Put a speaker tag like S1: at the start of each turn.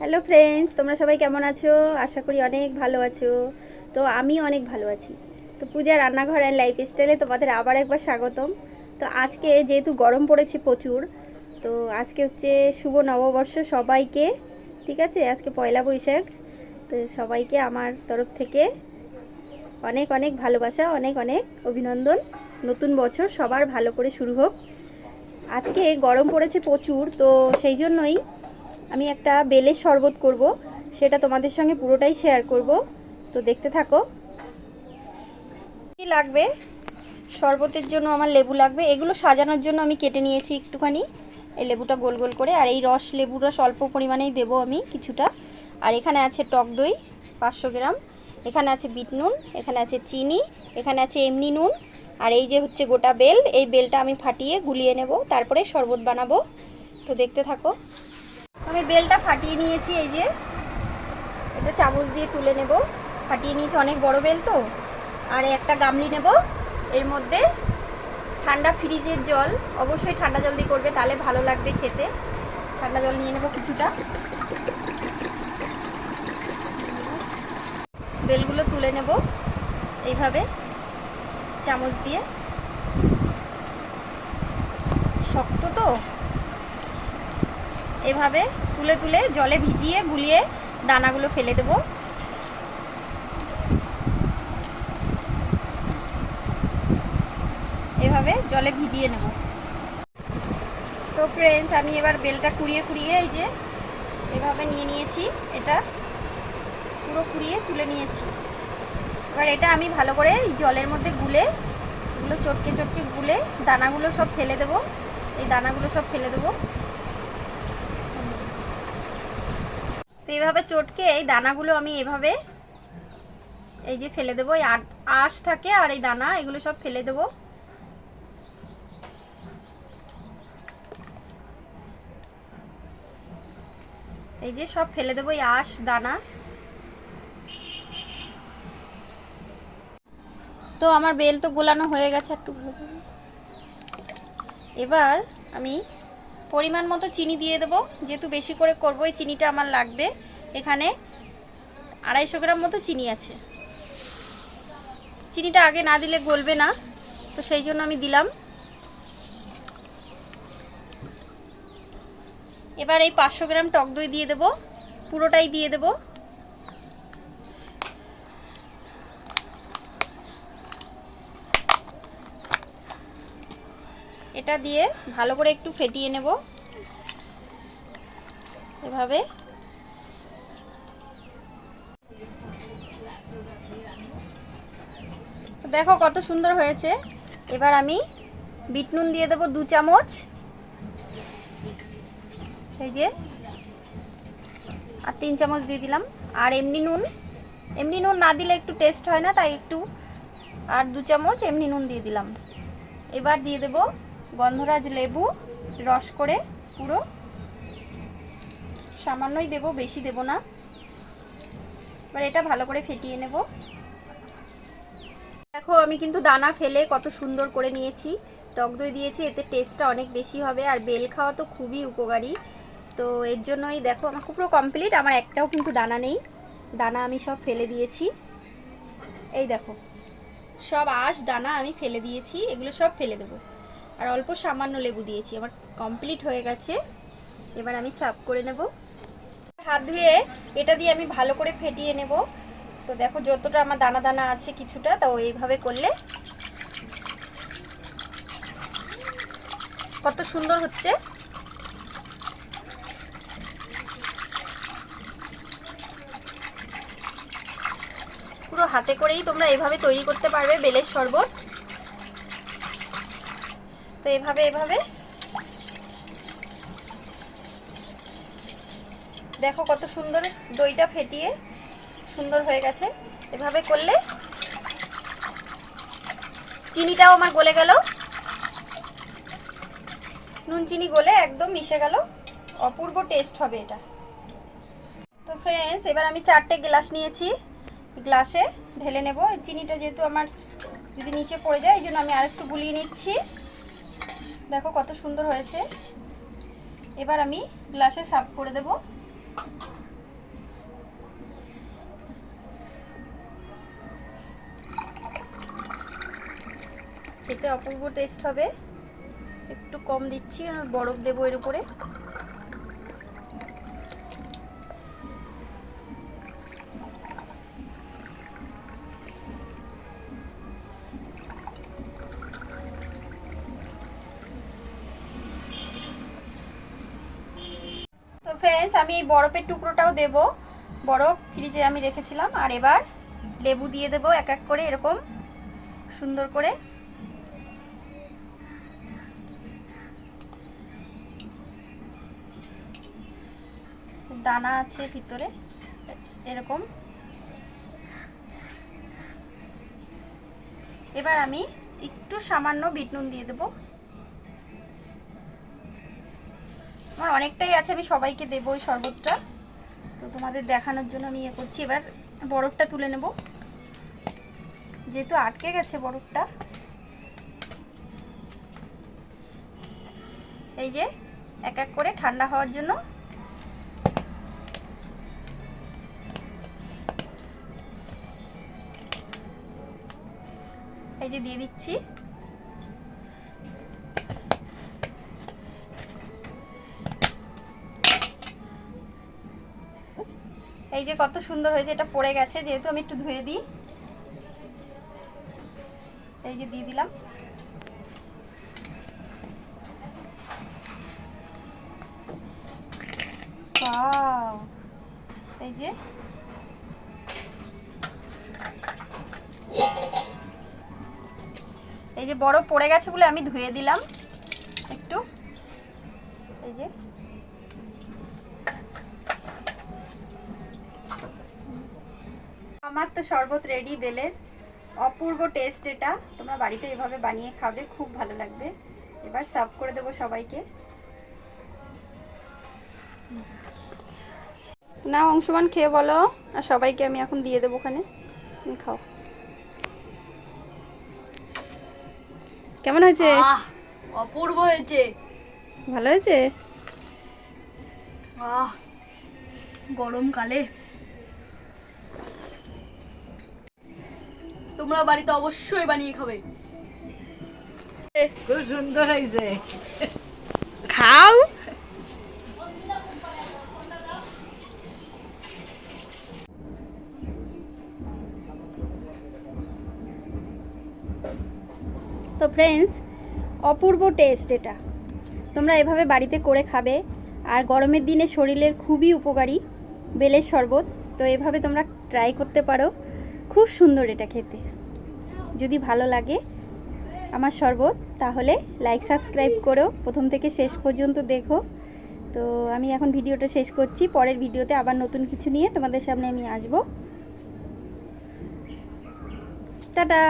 S1: Hello friends তোমরা সবাই কেমন আছো? আশা করি অনেক ভালো আছো। তো আমি অনেক ভালো আছি। তো পূজা রান্নাঘর অ্যান্ড লাইফ স্টাইলে তোমাদের আবার একবার স্বাগতম। তো আজকে যেহেতু গরম পড়েছে প্রচুর, তো আজকে হচ্ছে শুভ নববর্ষ সবাইকে, ঠিক আছে? আজকে পয়লা বৈশাখ। তো সবাইকে আমার তরফ থেকে অনেক অনেক ভালোবাসা, অনেক অনেক অভিনন্দন। নতুন বছর সবার ভালো করে শুরু হোক। আজকে গরম পড়েছে প্রচুর, তো সেই জন্যই আমি একটা বেলের শরবত করব, সেটা তোমাদের সঙ্গে পুরোটাই শেয়ার করব। তো দেখতে থাকো। কি লাগবে? শরবতের জন্য আমার লেবু লাগবে। এগুলো সাজানোর জন্য আমি কেটে নিয়েছি একটুখানি। এই লেবুটা গোল গোল করে, আর এই রস, লেবুর রস অল্প পরিমাণেই দেবো আমি কিছুটা। আর এখানে আছে টক দই, পাঁচশো গ্রাম। এখানে আছে বিট নুন, এখানে আছে চিনি, এখানে আছে এমনি নুন। আর এই যে হচ্ছে গোটা বেল, এই বেলটা আমি ফাটিয়ে গুলিয়ে নেব, তারপরে শরবত বানাবো। তো দেখতে থাকো। আমি বেলটা ফাটিয়ে নিয়েছি, এই যে। এটা চামচ দিয়ে তুলে নেব। ফাটিয়ে নিয়েছি অনেক বড় বেল তো। আর একটা গামলি নেব। এর মধ্যে ঠান্ডা ফ্রিজের জল, অবশ্যই ঠান্ডা জল দিয়ে করবে, তাহলে ভালো লাগবে খেতে। ঠান্ডা জল নিয়ে নেব কিছুটা। বেলগুলো তুলে নেব এইভাবে, চামচ দিয়ে। শক্ত তো? এভাবে তুলে তুলে জলে ভিজিয়ে গুলিয়ে দানাগুলো ফেলে দেব। এভাবে জলে ভিজিয়ে নেব। তো ফ্রেন্ডস আমি এবার বেলটা কুড়িয়ে কুড়িয়ে এই যে এভাবে নিয়ে নিয়েছি। এটা পুরো কুড়িয়ে তুলে নিয়েছি। এবার এটা আমি ভালো করে জলের মধ্যে গুলে, এগুলো চটকে চটকে গুলে দানাগুলো সব ফেলে দেবো। এই দানাগুলো সব ফেলে দেবো। তো এইভাবে চটকে এই দানাগুলো আমি এভাবে এই যে ফেলে দেবো, এই আঁশ থাকে আর এই দানা, এগুলো সব ফেলে দেবো। এই যে সব ফেলে দেবো, এই আঁশ, দানা। তো আমার বেল তো গোলানো হয়ে গেছে একটু এবার আমি পরিমাণ মতো চিনি দিয়ে দেবো। যেহেতু বেশি করে করব, এই চিনিটা আমার লাগবে। এখানে আড়াইশো গ্রাম মতো চিনি আছে। চিনিটা আগে না দিলে গলবে না, তো সেই জন্য আমি দিলাম। এবার এই পাঁচশো গ্রাম টক দই দিয়ে দেবো। পুরোটাই দিয়ে দেবো। এটা দিয়ে ভালো করে একটু ফেটিয়ে নেব। এভাবে। দেখো কত সুন্দর হয়েছে। এবার আমি বিট নুন দিয়ে দেবো দু চামচ। এই যে। আর তিন চামচ দিয়ে দিলাম। আর এমনি নুন। এমনি নুন না দিলে একটু টেস্ট হয় না, তাই একটু আর দু চামচ এমনি নুন দিয়ে দিলাম। এবার দিয়ে দেব গন্ধরাজ লেবু রস করে পুরো। সামান্যই দেব, বেশি দেব না। এবার এটা ভালো করে ফেটিয়ে নেব। দেখো, আমি কিন্তু দানা ফেলে কত সুন্দর করে নিয়েছি। টক দই দিয়েছি, এতে টেস্টটা অনেক বেশি হবে। আর বেল খাওয়া তো খুবই উপকারী। তো এর জন্যই দেখো, আমার পুরো কমপ্লিট আমার একটাও কিন্তু দানা নেই। দানা আমি সব ফেলে দিয়েছি। এই দেখো, সব আঁশ, দানা আমি ফেলে দিয়েছি, এগুলো সব ফেলে দেবো। আর অল্প সামান্য লেবু দিয়েছি, আমার কমপ্লিট হয়ে গেছে। এবার আমি সার্ভ করে নেব। হাত ধুয়ে এটা দিয়ে আমি ভালো করে ফেটিয়ে নেব। তো দেখো যতটা আমার দানা দানা আছে কিছুটা তো এইভাবে করলে কত সুন্দর হচ্ছে। পুরো হাতে করেই তোমরা এভাবে তৈরি করতে পারবে, বেলের শরবত। তো এভাবে এভাবে। দেখো কত সুন্দর দইটা ফেটিয়ে সুন্দর হয়ে গেছে। এভাবে করলে চিনিটাও আমার গলে গেল। নুন চিনি গলে একদম মিশে গেল। অপূর্ব টেস্ট হবে এটা। তো ফ্রেন্ডস এবার আমি চারটে গ্লাস নিয়েছি। গ্লাসে ঢেলে নেব। চিনিটা যেহেতু আমার যদি নিচে পড়ে যায়, এই জন্য আমি আরেকটু গুলিয়ে নিচ্ছি। দেখো কত সুন্দর হয়েছে। এবার আমি গ্লাসে সার্ভ করে দেব। খেতে অপূর্ব টেস্ট হবে। একটু কম দিচ্ছি, বরফ দেবো এর উপরে। ফ্রেন্ডস আমি এই বরফের টুকরোটাও দেব। বরফ ফ্রিজে আমি রেখেছিলাম, আর এবার লেবু দিয়ে দেবো এক এক করে এরকম সুন্দর করে। দানা আছে ভিতরে, এরকম। এবার আমি একটু সামান্য বিট নুন দিয়ে দেবো। আমার অনেকটাই আছে, আমি সবাইকে দেবো ওই শরবতটা। তো তোমাদের দেখানোর জন্য আমি ইয়ে করছি। এবার বরফটা তুলে নেব। যেহেতু আটকে গেছে বরফটা। এই যে, এক এক করে ঠান্ডা হওয়ার জন্য। এই যে দিয়ে দিচ্ছি। যে কত সুন্দর হয়েছে, এটা পড়ে গেছে, যেহেতু আমি একটু ধুয়ে দিই। এই যে দিয়ে দিলাম! এই যে। এই যে বরফ পড়ে গেছে বলে আমি ধুয়ে দিলাম একটু। এই যে। আমার তো শরবত রেডি বেলের। অপূর্ব টেস্ট এটা। তোমরা বাড়িতে এভাবে বানিয়ে খাবে খুব ভালো লাগবে। এবার সার্ভ করে দেবো সবাইকে। না অংশমান খেয়ে বলো। আর সবাইকে আমি এখন দিয়ে দেবো ওখানে। তুমি খাও। কেমন হয়েছে?
S2: অপূর্ব হয়েছে।
S1: ভালো হয়েছে?
S2: আহ গরমকালে তোমরা বাড়িতে অবশ্যই বানিয়ে খাবে।
S3: খুব সুন্দর হয়েছে।
S1: খাও। তো ফ্রেন্ডস অপূর্ব টেস্ট এটা। তোমরা এভাবে বাড়িতে করে খাবে আর গরমের দিনে শরীরের খুবই উপকারী বেলের শরবত তো এভাবে তোমরা ট্রাই করতে পারো। খুব সুন্দর এটা খেতে। যদি ভালো লাগে আমার শরবত, তাহলে লাইক সাবস্ক্রাইব করো। প্রথম থেকে শেষ পর্যন্ত দেখো। তো আমি এখন ভিডিওটা শেষ করছি। পরের ভিডিওতে আবার নতুন কিছু নিয়ে তোমাদের সামনে আমি আসব। টাটা!